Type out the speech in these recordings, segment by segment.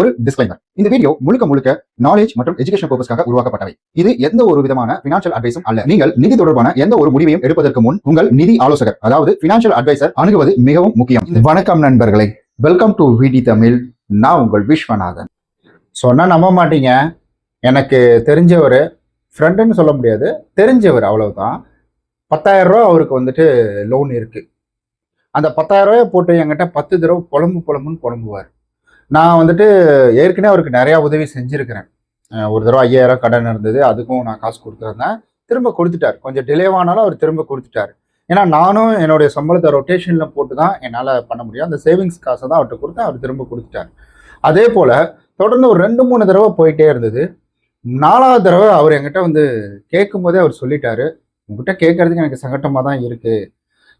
ஒரு டிஸ்க்ளைமர் இந்த வீடியோ முழுக்க முழுக்க நாலேஜ் மற்றும் எஜுகேஷன் பர்பஸ்க்காக உருவாக்கப்பட்டவை. இது எந்த ஒரு விதமான பினான்சியல் அட்வைஸும் அல்ல. நீங்கள் நிதி தொடர்பான எந்த ஒரு முடிவையும் எடுப்பதற்கு முன் உங்கள் நிதி ஆலோசகர் அதாவது பினான்சியல் அட்வைசர் அணுகுவது மிகவும் முக்கியம். வணக்கம் நண்பர்களே. வெல்கம் டு விடி தமிழ் நான் உங்கள் விஸ்வநாதன். சொன்னா நம்ப மாட்டீங்க. எனக்கு தெரிஞ்சவர் ஃப்ரெண்டுன்னு சொல்ல முடியாது. தெரிஞ்சவர் அவ்வளவுதான். பத்தாயிரம் ரூபா அவருக்கு வந்துட்டு லோன் இருக்கு. அந்த பத்தாயிரம் ரூபாய் போட்டு என்கிட்ட பத்து தடவை புலம்பு புலம்புன்னு புலம்புவார். நான் வந்துட்டு ஏற்கனவே அவருக்கு நிறையா உதவி செஞ்சுருக்கிறேன். ஒரு தடவை ஐயாயிரம் கடன் இருந்தது அதுக்கும் நான் காசு கொடுத்துருந்தேன். திரும்ப கொடுத்துட்டார். கொஞ்சம் டிலேவானாலும் அவர் திரும்ப கொடுத்துட்டார். ஏன்னா நானும் என்னுடைய சம்பளத்தை ரொட்டேஷனில் போட்டு தான் என்னால் பண்ண முடியும். அந்த சேவிங்ஸ் காசை தான் அவர்கிட்ட கொடுத்தேன். அவர் திரும்ப கொடுத்துட்டார். அதே போல் தொடர்ந்து ஒரு ரெண்டு மூணு தடவை போயிட்டே இருந்தது. நாலாவது தடவை அவர் என்கிட்ட வந்து கேட்கும் போதே அவர் சொல்லிட்டாரு. உங்ககிட்ட கேட்கறதுக்கு எனக்கு சங்கட்டமாக தான் இருக்குது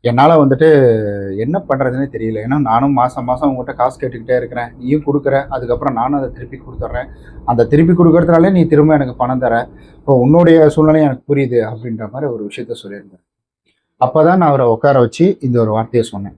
என்னால் வந்துட்டு என்ன பண்ணுறதுனே தெரியல. ஏன்னா நானும் மாதம் மாதம் உங்கள்கிட்ட காசு கேட்டுக்கிட்டே இருக்கிறேன். நீயும் கொடுக்குற அதுக்கப்புறம் நானும் அதை திருப்பி கொடுத்துட்றேன் அந்த திருப்பி கொடுக்கறதுனாலே நீ திரும்ப எனக்கு பணம் தர. இப்போ உன்னுடைய சூழ்நிலை எனக்கு புரியுது அப்படின்ற மாதிரி ஒரு விஷயத்த சொல்லியிருந்தேன் அப்போ தான் நான் அவரை உட்கார வச்சு இந்த ஒரு வார்த்தையை சொன்னேன்.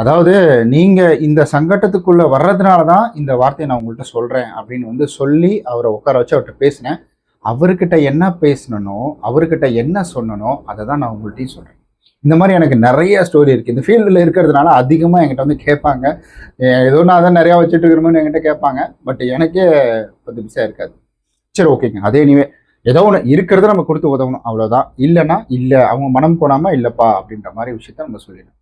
அதாவது நீங்கள் இந்த சங்கட்டத்துக்குள்ளே வர்றதுனால தான் இந்த வார்த்தையை நான் உங்கள்கிட்ட சொல்கிறேன் அப்படின்னு வந்து சொல்லி அவரை உட்கார வச்சு அவர்கிட்ட பேசினேன். அவர்கிட்ட என்ன பேசணும் அவர்கிட்ட என்ன சொன்னனோ அதை தான் நான் உங்கள்கிட்டையும் சொல்கிறேன் இந்த மாதிரி எனக்கு நிறைய ஸ்டோரி இருக்குது இந்த ஃபீல்டில் இருக்கிறதுனால அதிகமாக என்கிட்ட வந்து கேட்பாங்க. ஏதோ நான் தான் நிறையா வச்சுட்டு இருக்கணும்னு என்கிட்ட கேட்பாங்க. பட் எனக்கே பத்து பிசா இருக்காது. சரி ஓகேங்க அதே நீவே ஏதோ ஒன்று இருக்கிறத நம்ம கொடுத்து உதவணும். அவ்வளோதான் இல்லைன்னா இல்லை அவங்க மனம் போனாமல் இல்லைப்பா அப்படின்ற மாதிரி விஷயத்த நம்ம சொல்லிடணும்.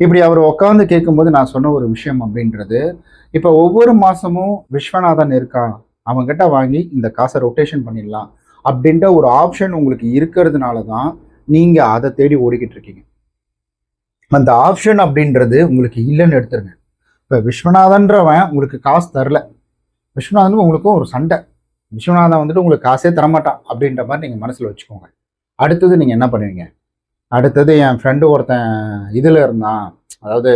இப்படி அவர் உட்காந்து கேட்கும்போது நான் சொன்ன ஒரு விஷயம் அப்படின்றது இப்போ ஒவ்வொரு மாதமும் விஸ்வநாதன் இருக்கான் அவங்ககிட்ட வாங்கி இந்த காசை ரொட்டேஷன் பண்ணிடலாம். அப்படின்ற ஒரு ஆப்ஷன் உங்களுக்கு இருக்கிறதுனால தான் நீங்கள் அதை தேடி ஓடிக்கிட்டு இருக்கீங்க அந்த ஆப்ஷன் அப்படின்றது உங்களுக்கு இல்லைன்னு எடுத்துருங்க. இப்போ விஸ்வநாதன்றவன் உங்களுக்கு காசு தரல. விஸ்வநாதன் உங்களுக்கும் ஒரு சண்டை. விஸ்வநாதன் வந்துட்டு உங்களுக்கு காசே தரமாட்டான் அப்படின்ற மாதிரி நீங்கள் மனசில் வச்சுக்கோங்க. அடுத்தது நீங்கள் என்ன பண்ணுவீங்க? அடுத்தது என் ஃப்ரெண்டு ஒருத்தன் இதில் இருந்தான். அதாவது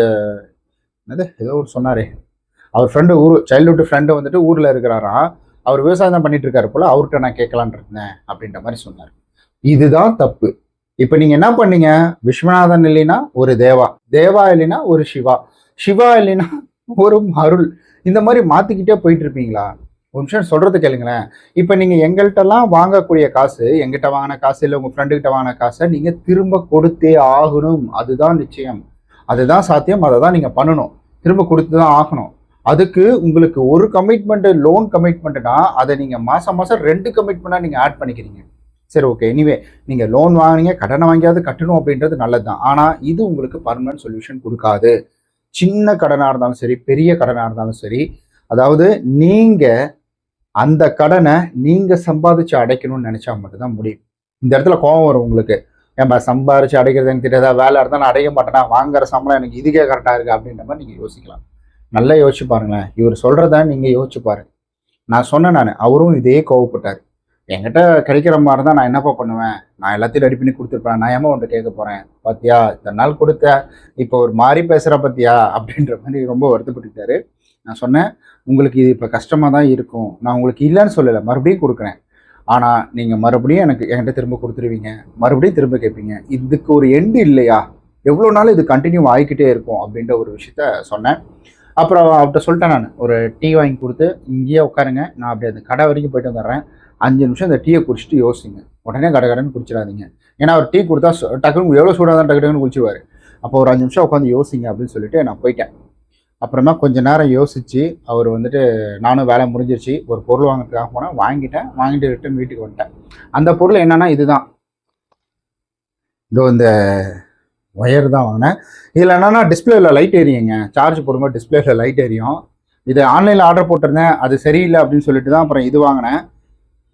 என்னது? ஏதோ ஒரு சொன்னாரே. அவர் ஃப்ரெண்டு ஊர் சைல்ட்ஹுட் ஃப்ரெண்டு வந்துட்டு ஊரில் இருக்கிறாராம். அவர் விவசாயம் தான் பண்ணிட்டு இருக்காரு போல் அவர்கிட்ட நான் கேட்கலான் இருந்தேன் அப்படின்ற மாதிரி சொன்னார். இதுதான் தப்பு. இப்போ நீங்கள் என்ன பண்ணீங்க? விஸ்வநாதன் இல்லைன்னா ஒரு தேவா தேவா இல்லைன்னா ஒரு சிவா சிவா இல்லைன்னா ஒரு அருள் இந்த மாதிரி மாற்றிக்கிட்டே போயிட்டு இருப்பீங்களா? ஒரு நிமிஷம் சொல்கிறது கேளுங்களேன். இப்போ நீங்கள் எங்கள்கிட்டலாம் வாங்கக்கூடிய காசு எங்கிட்ட வாங்கின காசு இல்லை உங்கள் ஃப்ரெண்டுக்கிட்ட வாங்கின காசை நீங்கள் திரும்ப கொடுத்தே ஆகணும். அதுதான் நிச்சயம். அதுதான் சாத்தியம். அதை தான் நீங்கள் பண்ணணும். திரும்ப கொடுத்து தான் ஆகணும். அதுக்கு உங்களுக்கு ஒரு கமிட்மெண்ட் லோன் கமிட்மெண்ட்னா அதை நீங்கள் மாதம் மாதம் ரெண்டு கமிட்மெண்ட்டாக நீங்கள் ஆட் பண்ணிக்கிறீங்க. சரி ஓகே எனிவே நீங்கள் லோன் வாங்குனீங்க கடனை வாங்கியாவது கட்டணும் அப்படின்றது நல்லது தான் ஆனால் இது உங்களுக்கு பர்மனன்ட் சொல்யூஷன் கொடுக்காது. சின்ன கடனாக இருந்தாலும் சரி பெரிய கடனாக இருந்தாலும் சரி அதாவது நீங்கள் அந்த கடனை நீங்கள் சம்பாதிச்சு அடைக்கணும்னு நினச்சா மட்டும்தான் முடியும். இந்த இடத்துல கோவம் வரும் உங்களுக்கு. ஏன்பா சம்பாரிச்சு அடைக்கிறது எனக்கு தெரியாதா? வேலை இருந்தால் நான் அடைய மாட்டேனா? வாங்குற சம்பளம் எனக்கு இதுக்கே கரெக்டாக இருக்குது அப்படின்ற மாதிரி நீங்கள் யோசிக்கலாம். நல்லா யோசிச்சு பாருங்களேன். இவர் சொல்கிறத நீங்கள் யோசிச்சு பாருங்க. நான் சொன்னேன் நான் அவரும் இதே கோவப்பட்டார். என்கிட்ட கிடைக்கிற மாதிரி தான் நான் என்னப்பா பண்ணுவேன்? நான் எல்லாத்தையும் ரெடி பண்ணி கொடுத்துருப்பேன். நான் ஏமா உன்ட்ட கேட்க போகிறேன் பாத்தியா இத்தனை நாள் கொடுத்த இப்போ ஒரு மாதிரி பேசுகிற பார்த்தியா அப்படின்ற மாதிரி ரொம்ப வருத்தப்பட்டுட்டாரு நான் சொன்னேன் உங்களுக்கு இது இப்போ கஷ்டமாக தான் இருக்கும். நான் உங்களுக்கு இல்லைன்னு சொல்லலை. மறுபடியும் கொடுக்குறேன். ஆனால் நீங்கள் மறுபடியும் எனக்கு என்கிட்ட திரும்ப கொடுத்துருவீங்க. மறுபடியும் திரும்ப கேட்பீங்க. இதுக்கு ஒரு எண்டு இல்லையா? எவ்வளோ நாள் இது கண்டினியூ ஆகிக்கிட்டே இருக்கும். அப்படின்ற ஒரு விஷயத்த சொன்னேன். அப்புறம் அவர்கிட்ட சொல்லிட்டேன் நான். ஒரு டீ வாங்கி கொடுத்து இங்கேயே உட்காருங்க. நான் அப்படியே அந்த கடை வரைக்கும் போயிட்டு வந்துடுறேன். அஞ்சு நிமிஷம் அந்த டீயை குடிச்சிட்டு யோசிங்க. உடனே கடை கடைன்னு குடிச்சிடாதீங்க. ஏன்னா அவர் டீ கொடுத்தா டக்குனு எவ்வளோ சூடாக தான் டக்கு டக்குன்னு குடிச்சிடுவார் அப்போ ஒரு அஞ்சு நிமிஷம் உட்காந்து யோசிங்க அப்படின்னு சொல்லிட்டு நான் போயிட்டேன். அப்புறமா கொஞ்ச நேரம் யோசித்து அவர் வந்துட்டு நானும் வேலை முடிஞ்சிருச்சு. ஒரு பொருள் வாங்குறதுக்காக போனேன். வாங்கிட்டேன். வாங்கிட்டு ரிட்டன் வீட்டுக்கு வந்துட்டேன். அந்த பொருள் என்னென்னா இதுதான். இதோ இந்த ஒயர் தான் வாங்கினேன். இதில் என்னென்னா டிஸ்பிளேல லைட் எரியுங்க சார்ஜ் போடும்போது டிஸ்பிளேல லைட் எரியும் இது ஆன்லைனில் ஆர்டர் போட்டிருந்தேன். அது சரியில்லை அப்படின்னு சொல்லிட்டு தான் அப்புறம் இது வாங்கினேன்.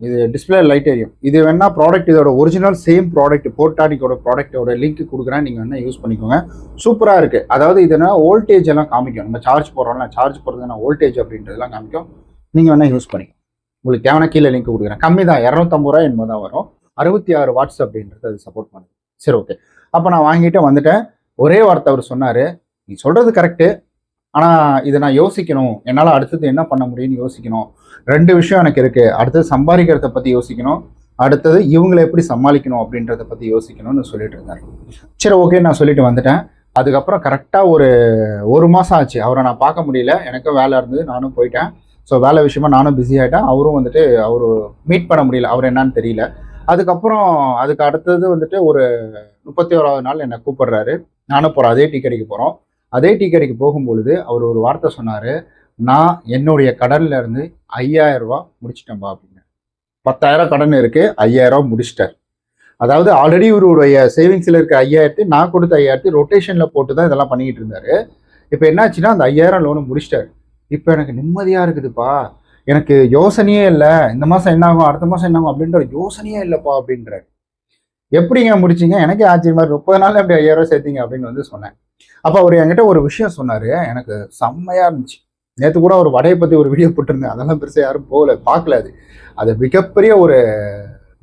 இது டிஸ்பிளே லைட் எரியும் இது வேணால் ப்ராடக்ட் இதோட ஒரிஜினல் சேம் ப்ராடக்ட் போர்டானிக்கோட ப்ராடக்ட்டோட லிங்க் கொடுக்குறேன். நீங்கள் வேணால் யூஸ் பண்ணிக்கோங்க. சூப்பராக இருக்குது அதாவது இது என்ன வோல்டேஜ் எல்லாம் காமிக்கும். நம்ம சார்ஜ் போடுறோம்ல சார்ஜ் போடுறதுனா வோல்டேஜ் அப்படின்றதெல்லாம் காமிக்கும். நீங்கள் வேணால் யூஸ் பண்ணிக்கோங்க. உங்களுக்கு தேவையான கீழே லிங்க் கொடுக்குறேன். கம்மி தான் இரநூத்தம்பது ரூபா என்பது தான் வரும். அறுபத்தி ஆறு வாட்ஸ் அப்படின்றது அது சப்போர்ட் பண்ணுது. சரி ஓகே அப்போ நான் வாங்கிட்டு வந்துட்டேன். ஒரே வார்த்தை அவர் சொன்னார். நீ சொல்கிறது கரெக்டு ஆனால் இதை நான் யோசிக்கணும். என்னால் அடுத்தது என்ன பண்ண முடியும்னு யோசிக்கணும். ரெண்டு விஷயம் எனக்கு இருக்குது அடுத்தது சம்பாதிக்கிறத பற்றி யோசிக்கணும். அடுத்தது இவங்களை எப்படி சமாளிக்கணும் அப்படின்றத பற்றி யோசிக்கணும்னு சொல்லிட்டு இருந்தார். சரி ஓகே நான் சொல்லிட்டு வந்துட்டேன். அதுக்கப்புறம் கரெக்டாக ஒரு ஒரு மாதம் ஆச்சு. அவரை நான் பார்க்க முடியல. எனக்கும் வேலை இருந்தது. நானும் போயிட்டேன். ஸோ வேலை விஷயமா நானும் பிஸி ஆகிட்டேன் அவரும் வந்துட்டு அவர் மீட் பண்ண முடியல. அவர் என்னன்னு தெரியல. அதுக்கப்புறம் அதுக்கு அடுத்தது வந்துட்டு ஒரு முப்பத்தி ஓராவது நாள் என்னை கூப்பிடுறாரு. நானும் போகிறோம் அதே டீ கடைக்கு போகிறோம் அதே டீ கடைக்கு போகும்பொழுது அவர் ஒரு வார்த்தை சொன்னார். நான் என்னுடைய கடனில் இருந்து ஐயாயிரம் ரூபா முடிச்சிட்டேன்பா அப்படின்னு. பத்தாயிரம் கடன் இருக்குது ஐயாயிரம் முடிச்சிட்டார். அதாவது ஆல்ரெடி இவருடைய சேவிங்ஸில் இருக்க ஐயாயிரத்தி நான் கொடுத்த ஐயாயிரத்தி ரொட்டேஷனில் போட்டு தான் இதெல்லாம் பண்ணிக்கிட்டு இருந்தார். இப்போ என்னாச்சுன்னா அந்த ஐயாயிரம் லோனு முடிச்சிட்டாரு. இப்போ எனக்கு நிம்மதியாக இருக்குதுப்பா. எனக்கு யோசனையே இல்லை. இந்த மாதம் என்னாகும் அடுத்த மாதம் என்னாகும் அப்படின்ற ஒரு யோசனையே இல்லைப்பா அப்படின்றாரு. எப்படிங்க முடிச்சீங்க? எனக்கே ஆச்சரியமா இருக்கு. முப்பது நாள் அப்படி ஐயாயிரம் ரூபாய் சேர்த்தீங்க அப்படின்னு வந்து சொன்னேன். அப்போ அவர் என்கிட்ட ஒரு விஷயம் சொன்னார். எனக்கு செம்மையாக இருந்துச்சு. நேற்று கூட ஒரு வடையை பற்றி ஒரு வீடியோ போட்டிருந்தேன். அதெல்லாம் பெருசாக யாரும் போகல பார்க்கல அது. அது மிகப்பெரிய ஒரு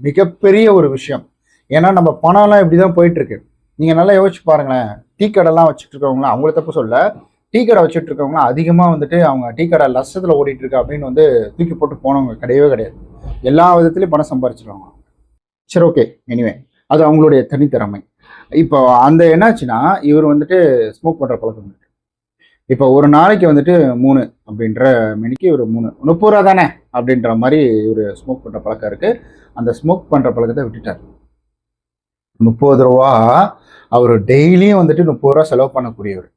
மிகப்பெரிய ஒரு விஷயம். ஏன்னா நம்ம பணம்லாம் இப்படி தான் போயிட்டுருக்கு. நீங்கள் நல்லா யோசிச்சு பாருங்களேன். டீ கடைலாம் வச்சுட்டு இருக்கவங்களாம் அவங்கள தப்பு சொல்ல டீ கடை வச்சுட்டு இருக்கவங்களாம் அதிகமாக வந்துட்டு அவங்க டீ கடை லட்சத்தில் ஓடிட்டு இருக்கு அப்படின்னு வந்து தூக்கி போட்டு போனவங்க கிடையவே கிடையாது. எல்லா விதத்துலையும் பணம் சம்பாரிச்சிருவாங்க. சரி ஓகே எனிவே அது அவங்களுடைய தனித்திறமை. இப்போ அந்த என்னாச்சுன்னா இவர் வந்துட்டு ஸ்மோக் பண்ணுற பழக்கம் இருக்கு. இப்போ ஒரு நாளைக்கு வந்துட்டு மூணு அப்படின்ற மணிக்கு ஒரு மூணு முப்பது ரூபா தானே அப்படின்ற மாதிரி இவர் ஸ்மோக் பண்ணுற பழக்கம் இருக்கு. அந்த ஸ்மோக் பண்ணுற பழக்கத்தை விட்டுட்டார். முப்பது ரூபா அவர் டெய்லியும் வந்துட்டு முப்பது ரூபா செலவு பண்ணக்கூடியவர்.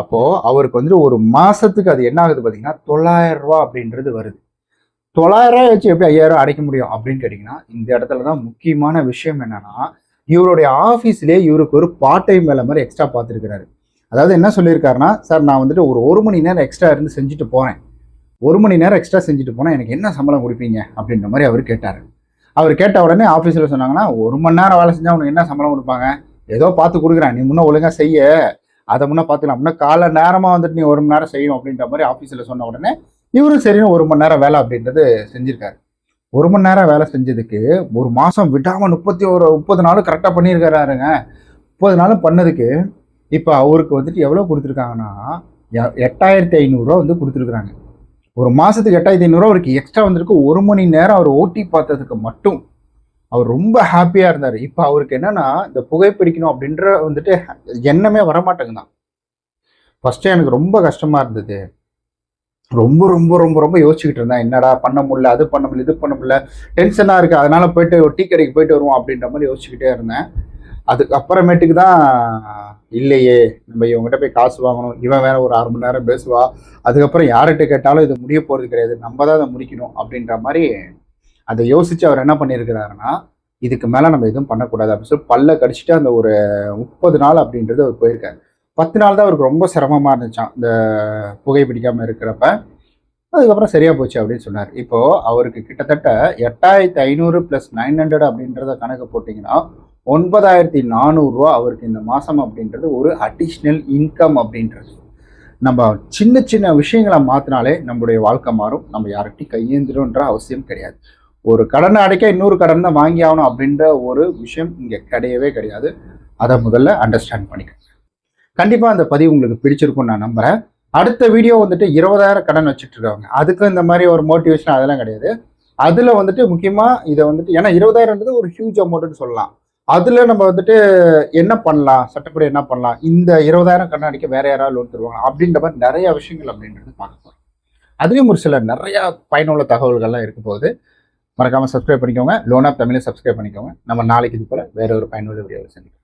அப்போ அவருக்கு வந்துட்டு ஒரு மாசத்துக்கு அது என்ன ஆகுது பார்த்தீங்கன்னா தொள்ளாயிரம் ரூபா அப்படின்றது வருது. தொள்ளாயிரம் ரூபாய் வச்சு எப்படி ஐயாயிரம் அடைக்க முடியும் அப்படின்னு கேட்டிங்கன்னா இந்த இடத்துல தான் முக்கியமான விஷயம் என்னன்னா இவருடைய ஆஃபீஸ்லேயே இவருக்கு ஒரு பார்ட் டைம் வேலை மாதிரி எக்ஸ்ட்ரா பார்த்துருக்கிறாரு. அதாவது என்ன சொல்லியிருக்காருன்னா சார் நான் வந்துட்டு ஒரு ஒரு மணி நேரம் எக்ஸ்ட்ரா இருந்து செஞ்சுட்டு போகிறேன் ஒரு மணி நேரம் எக்ஸ்ட்ரா செஞ்சுட்டு போனால் எனக்கு என்ன சம்பளம் கொடுப்பீங்க? அப்படின்ற மாதிரி அவர் கேட்டார். அவர் கேட்ட உடனே ஆஃபீஸில் சொன்னாங்கன்னா ஒரு மணி நேரம் வேலை செஞ்சால் உனக்கு என்ன சம்பளம் கொடுப்பாங்க? ஏதோ பார்த்து கொடுக்குறேன். நீ முன்ன ஒழுங்காக செய்ய. அதை முன்னே பார்த்துக்கலாம். அப்படின்னா காலை நேரமாக வந்துட்டு நீ ஒரு மணி நேரம் செய்யணும் அப்படின்ற மாதிரி ஆஃபீஸில் சொன்ன உடனே இவரும் சரின்னு ஒரு மணி நேரம் வேலை அப்படின்றது செஞ்சிருக்காரு. ஒரு மணி நேரம் வேலை செஞ்சதுக்கு ஒரு மாதம் விடாமல் முப்பத்தி ஒரு முப்பது நாளும் கரெக்டாக பண்ணியிருக்காருங்க முப்பது நாளும் பண்ணதுக்கு இப்போ அவருக்கு வந்துட்டு எவ்வளோ கொடுத்துருக்காங்கன்னா எ- எட்டாயிரத்தி ஐநூறுரூவா வந்து கொடுத்துருக்குறாங்க. ஒரு மாதத்துக்கு எட்டாயிரத்தி ஐநூறுரூவா அவருக்கு எக்ஸ்ட்ரா வந்திருக்கு. ஒரு மணி நேரம் அவர் ஓட்டி பார்த்ததுக்கு மட்டும் அவர் ரொம்ப ஹாப்பியாக இருந்தார். இப்போ அவருக்கு என்னென்னா இந்த புகைப்பிடிக்கணும் அப்படின்ற வந்துட்டு எண்ணமே வரமாட்டேங்குதான். ஃபஸ்ட்டு எனக்கு ரொம்ப கஷ்டமாக இருந்தது. ரொம்ப ரொம்ப ரொம்ப ரொம்ப யோசிச்சுக்கிட்டு இருந்தேன். என்னடா பண்ண முடியல அது பண்ண முடியல இது பண்ண முடியல. டென்ஷனாக இருக்குது அதனால் போயிட்டு ஒரு டீ கடைக்கு போயிட்டு வருவோம் அப்படின்ற மாதிரி யோசிச்சுக்கிட்டே இருந்தேன். அதுக்கு அப்புறமேட்டுக்கு தான் இல்லையே நம்ம இவங்ககிட்ட போய் காசு வாங்கணும். இவன் வேற ஒரு அரை மணி நேரம் பேசுவா. அதுக்கப்புறம் யார்கிட்ட கேட்டாலும் இது முடிய போகிறது கிடையாது. நம்ம தான் அதை முடிக்கணும் அப்படின்ற மாதிரி அதை யோசித்து அவர் என்ன பண்ணியிருக்கிறாருன்னா இதுக்கு மேலே நம்ம எதுவும் பண்ணக்கூடாது அப்படின்னு சொல்லி பல்ல கடிச்சிட்டு அந்த ஒரு முப்பது நாள் அப்படின்றது அவர் போயிருக்காரு. பத்து நாள் தான் அவருக்கு ரொம்ப சிரமமாக இருந்துச்சான் இந்த புகை பிடிக்காமல் இருக்கிறப்ப. அதுக்கப்புறம் சரியாக போச்சு அப்படின்னு சொன்னார். இப்போது அவருக்கு கிட்டத்தட்ட எட்டாயிரத்தி ஐநூறு ப்ளஸ் நைன் ஹண்ட்ரட் அப்படின்றத கணக்கு போட்டிங்கன்னா ஒன்பதாயிரத்தி நானூறுரூவா அவருக்கு இந்த மாதம் அப்படின்றது ஒரு அடிஷ்னல் இன்கம் அப்படின்றது. நம்ம சின்ன சின்ன விஷயங்களை மாற்றினாலே நம்மளுடைய வாழ்க்கை மாறும். நம்ம யார்கிட்டையும் கையேந்திரன்ற அவசியம் கிடையாது. ஒரு கடனை அடைக்க இன்னொரு கடன் தான் வாங்கி ஆகணும் அப்படின்ற ஒரு விஷயம் இங்கே கிடையவே கிடையாது. அதை முதல்ல அண்டர்ஸ்டாண்ட் பண்ணிக்கோங்க. கண்டிப்பாக அந்த பதிவு உங்களுக்கு பிடிச்சிருக்கும்னு நான் நம்புகிறேன் அடுத்த வீடியோ வந்துட்டு இருபதாயிரம் கடன் வச்சுட்டு இருக்காங்க அதுக்கு இந்த மாதிரி ஒரு மோட்டிவேஷன் அதெல்லாம் கிடையாது. அதில் வந்துட்டு முக்கியமாக இதை வந்துட்டு ஏன்னா இருபதாயிரம்ன்றது ஒரு ஹியூஜ் அமௌண்ட்னு சொல்லலாம். அதில் நம்ம வந்துட்டு என்ன பண்ணலாம்? சட்டப்படி என்ன பண்ணலாம்? இந்த இருபதாயிரம் கடன் அடிக்க வேற யாராவது லோன் தருவாங்க அப்படின்ற மாதிரி நிறைய விஷயங்கள் அப்படின்றது பார்க்க போகிறோம் அதுலேயும் ஒரு சில நிறையா பயனுள்ள தகவல்கள்லாம் இருக்க போகுது. மறக்காமல் சப்ஸ்கிரைப் பண்ணிக்கோங்க. லோன் ஆப் தமிழை சப்ஸ்கிரைப் பண்ணிக்கோங்க. நம்ம நாளைக்கு இது போல் வேற ஒரு பயனுள்ள வீடியோவில் சந்திப்போம்.